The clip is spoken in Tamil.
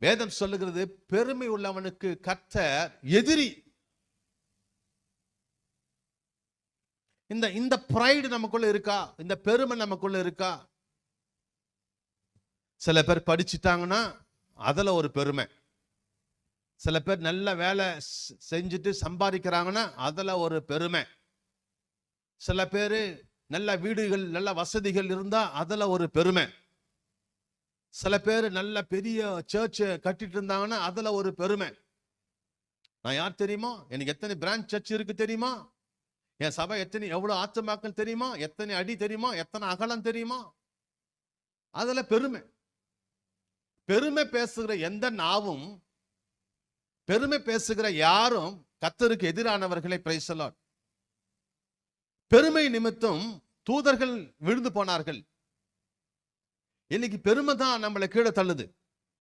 வேதம் சொல்லுகிறது பெருமை உள்ளவனுக்கு கர்த்தர் எதிரி. இந்த இந்த ப்ரைடு நமக்குள்ள இருக்கா? இந்த பெருமை நமக்குள்ள இருக்கா? சில பேர் படிச்சுட்டாங்கன்னா அதுல ஒரு பெருமை. சில பேர் நல்ல வேலை செஞ்சுட்டு சம்பாதிக்கிறாங்கன்னா அதுல ஒரு பெருமை. சில பேர் நல்ல வீடுகள் நல்ல வசதிகள் இருந்தா அதுல ஒரு பெருமை. சில பேர் நல்ல பெரிய சர்ச்சு கட்டிட்டு இருந்தாங்கன்னா அதுல ஒரு பெருமை. நான் யார் தெரியுமா? எனக்கு எத்தனை பிரான்ச் சர்ச் இருக்கு தெரியுமா? என் சபை எத்தனை எவ்வளவு ஆத்துமாக்கள் தெரியுமா? எத்தனை அடி தெரியுமா? எத்தனை அகலம் தெரியுமா? அதுல பெருமை. பெருமை பேசுகிற எந்த நாவும் பெருமை பேசுகிற யாரும் கத்தருக்கு எதிரானவர்களை பிரைசலார் பெருமை நிமித்தம் தூதர்கள் விழுந்து போனார்கள். இன்னைக்கு பெருமை தான் நம்மளை கீழே தள்ளுது.